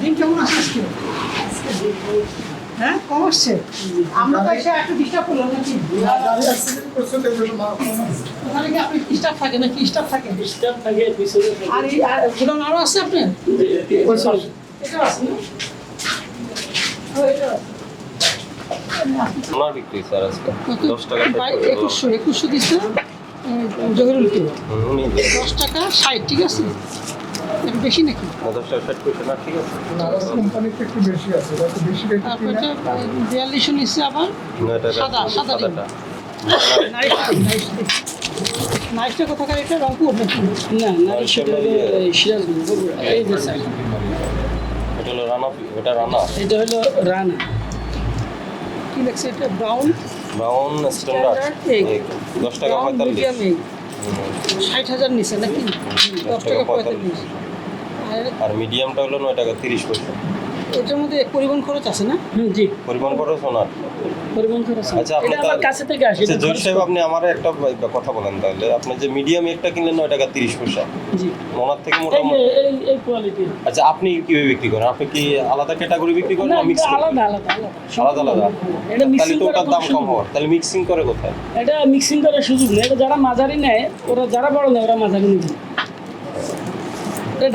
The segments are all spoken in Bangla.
ডিম কেমন আসছে আজকে হ্যাঁ কম আসছে? আমরা তো এসে একটু ডিস্টার্ব করলাম নাকি? ওখানে কি আপনি স্টাফ থাকে নাকি? স্টাফ থাকে। স্টাফ থাকে আর এই আর গোডাউন আরও আছে আপনার? এটা আছে না? এটা আছে। ওনার বিক্রি স্যার আজকে। দশ টাকা একুশশো একুশশো দিচ্ছে জহিরুল কিলো দশ টাকা ষাট ঠিক আছে? একটু বেশি নাকি? দশ ষাট পয়সা না ঠিক আছে। কোম্পানিতে একটু বেশি আছে একটু বেশি রেটে তারপর কিনে এটা বিয়াল্লিশশো নিচ্ছে আবার? সাদা, সাদা সাদাটা নাইস নাইস নাইসটা। কোথাকার এটা? রংপুর নাকি? না নারী সিরাজগঞ্জ এই যে স্যার এটা হলো রানা এটা রানা। এটা হলো রানা। কি লাগছে এটা? ব্রাউন? ব্রাউন স্ট্যান্ডার্ড দশ টাকা পঁয়তাল্লিশ। ষাট হাজার নিচ্ছে নাকি? দশ টাকা পঁয়তাল্লিশ। আর মিডিয়ামটা হলো নয় টাকা তিরিশ পয়সা। এটার মধ্যে পরিবহন খরচ আছে না? হুম জি। পরিমাণ খরচ ওনার পরিবহন খরচ আচ্ছা, আপনি আমার কাছে থেকে আসে। আচ্ছা সাহেব আপনি আমার একটা কথা বলেন তাহলে। আপনি যে মিডিয়াম একটা কিনলেন নয় টাকা তিরিশ পয়সা। জি। ওনার থেকে মোটামুটি এই এই কোয়ালিটির আচ্ছা আপনি কীভাবে বিক্রি করেন? আপনি কি আলাদা ক্যাটাগরি বিক্রি করেন না না মিক্স আলাদা আলাদা আলাদা। আলাদা আলাদা। এটা মিক্সিং তো করা ওটার দাম কম। হওয়ার তাহলে মিক্সিং করে কোথায়? এটা মিক্সিং করার সুযোগ নেই। এটা যারা মাঝারি নেয় ওরা যারা বড় নেয় ওরা মাঝারি নেবে। এটা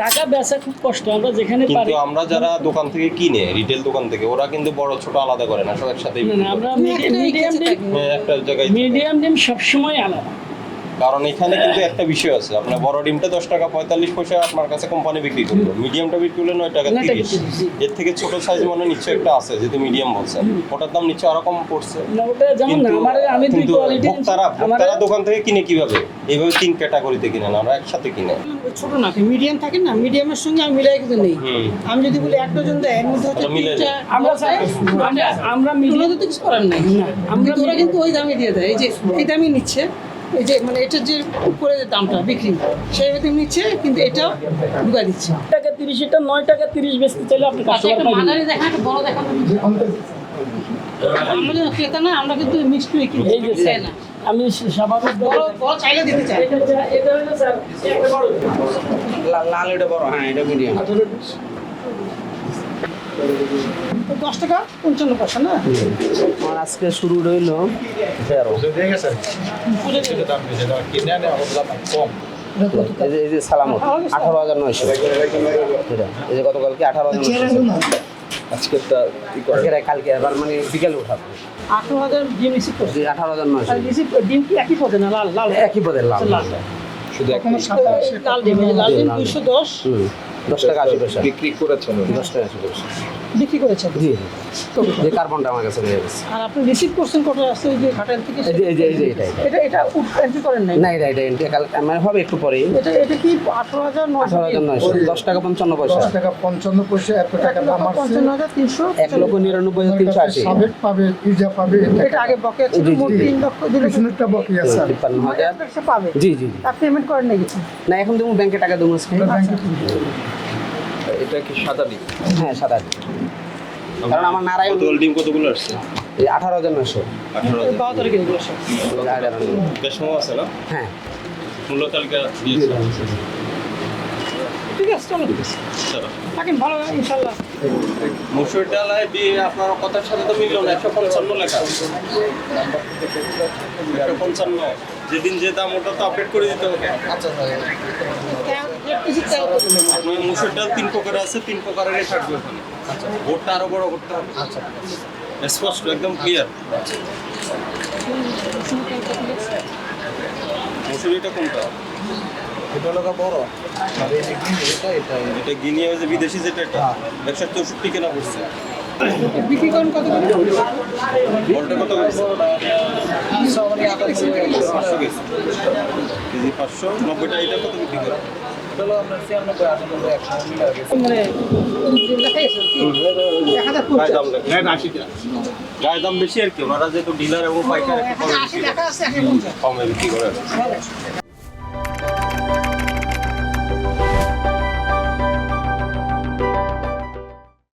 ঢাকা বেচা খুব কষ্ট আমরা যেখানে পারি। আমরা যারা দোকান থেকে কিনে রিটেল দোকান থেকে ওরা কিন্তু বড় ছোট আলাদা করে না সব। আমরা মিডিয়াম ডিম হ্যাঁ, একটা জায়গায় মিডিয়াম ডিম সবসময় আলাদা। কারণ এখানে কিন্তু একটা বিষয় আছে। আপনার বড় ডিমটা দশ টাকা পঁয়তাল্লিশ পয়সা আপনার কাছে কোম্পানি বিক্রি করল। মিডিয়ামটা বিক্রি করলে নয় টাকা তিরিশ। এর থেকে ছোট সাইজ মনে নিশ্চয়ই একটা আছে যেহেতু মিডিয়াম বলছেন ওটার দাম নিশ্চয়ই আরও কম পড়ছে। না, ওটা যেমন না কিন্তু আমি দুই কোয়ালিটি ভোক্তারা আমার ভোক্তারা দোকান থেকে কিনে কীভাবে? এইভাবে তিন ক্যাটাগরিতে কিনে না আমরা একসাথে কিনে। ছোট না মিডিয়াম থাকে না মিডিয়ামের সঙ্গে আমি মিলাই কিন্তু নেই। আমি যদি বলি এক ডজন দেয় এর মধ্যে হচ্ছে তিনটা আমরা স্যার, আমরা আমরা মিডিয়াম তো কিছু করার নাই। না, আমরা কিন্তু কিন্তু ওই দামে দিয়ে দেয়। এই যে এই দামই নিচ্ছে। এই যে মানে এটার যে উপরে যে দামটা বিক্রি সেই নিচ্ছে কিন্তু এটা ঢুকা দিচ্ছে। টাকা তিরিশ এটা নয় টাকা তিরিশ বেচতে চাইলে আপনি আচ্ছা একটা মাঝারি দেখা একটা বড় দেখা আমরা যেন ক্রেতা না আমরা কিন্তু মিক্স করে কিনি চাই না? আমি স্বাভাবিক বড় বড় চাইলে দিতে চাই। এটা এটা হলো স্যার লাল এটা বড় হ্যাঁ এটা মিডিয়াম। দশ টাকা পঞ্চান্ন পয়সা না? আমার আজকে শুরু রইল তেরো। এই যে- সালামত আঠারো হাজার নয়শো। এই যে গতকালকে আঠারো হাজার নয়শো। আজকেরটা কালকে আবার মানে বিকেলে উঠাবো। আঠারো হাজার ডিম রিসিভ করছে। আঠারো হাজার ডিম কি একই পদে না লাল? লাল? একই পদের লাল। লাল। শুধু লাল ডিম লাল ডিম দুইশো দশ। দশ টাকা আশি পয়সা। বিক্রি করেছেন দশ টাকা আশি পয়সা। বিক্রি করেছেন? জি। যে কার্বনটা আমার কাছে রয়ে গেছে। আর আপনি রিসিভ করছেন কত আসছে ওই যে ঘাটাল থেকে? এই যে এই যে এটা এটা। এটা এন্ট্রি করেন নাই? না এটা এটা এটা কালকে মানে হবে একটু পরেই। এটা এটা কি আঠারো হাজার নশো আঠারো হাজার নয়শো। দশ টাকা পঞ্চান্ন পয়সা। দশ টাকা পঞ্চান্ন পয়সা এত টাকা দাম আছে হাজার তিনশো এক লক্ষ নিরানব্বই হাজার তিনশো আশি। সাবেক পাবে ইজা পাবে এটা আগে বকেয়া ছিল মোট জি। তিন লক্ষ দিলে পিছনেরটা বাকি আছে তিপ্পান্ন হাজার। সে পাবে। জি জি। আর পেমেন্ট করেন নাই কিছু? না এখন তুমি ব্যাংকে টাকা দেবো আজকে। ব্যাংকে। এটা কি সাদা ডিম? হ্যাঁ সাদা ডিম। কারণ আমার নারায়ণ কতগুলো ডিম কতগুলো আসছে? এই আঠারো হাজার নয়শো আঠারো হাজার বেশ সময় আছে না? হ্যাঁ। মূল্য তালিকা দিয়েছে। ঠিক আছে চলো চলো। থাকেন ভালো ইনশাল্লাহ। মুসুর ডালায় দিয়ে আপনার কথার সাথে তো মিলল না একশো পঞ্চান্ন লেখা। একশো পঞ্চান্ন। যেদিন যে দাম ওটা তো আপডেট করে দিতে হবে। আপনার মুসুর ডাল তিন প্রকার আছে তিন প্রকারেরই থাকবে ওখানে ভোটটা আরও বড় করতে হবে স্পষ্ট একদম ক্লিয়ার মুসুরিটা কোনটা? এটা হলো বড়। আর এই যে গ্রিন এটা। এটা এটা গিনিয়া যে বিদেশি যেটা এটা একশো চৌষট্টি কেনা পড়ছে। বিক্রি করেন কত করে? বলটা কত করছে পাঁচশো গেছে। কেজি পাঁচশো নব্বইটা এটা কত বিক্রি মানে দেখাই আছে কি? এক হাজার গায়ে পঞ্চাশ দাম লাগে গায়ে দাম বেশি আর কি ওনারা যেহেতু ডিলার এবং পাইকার কমে বিক্রি করে।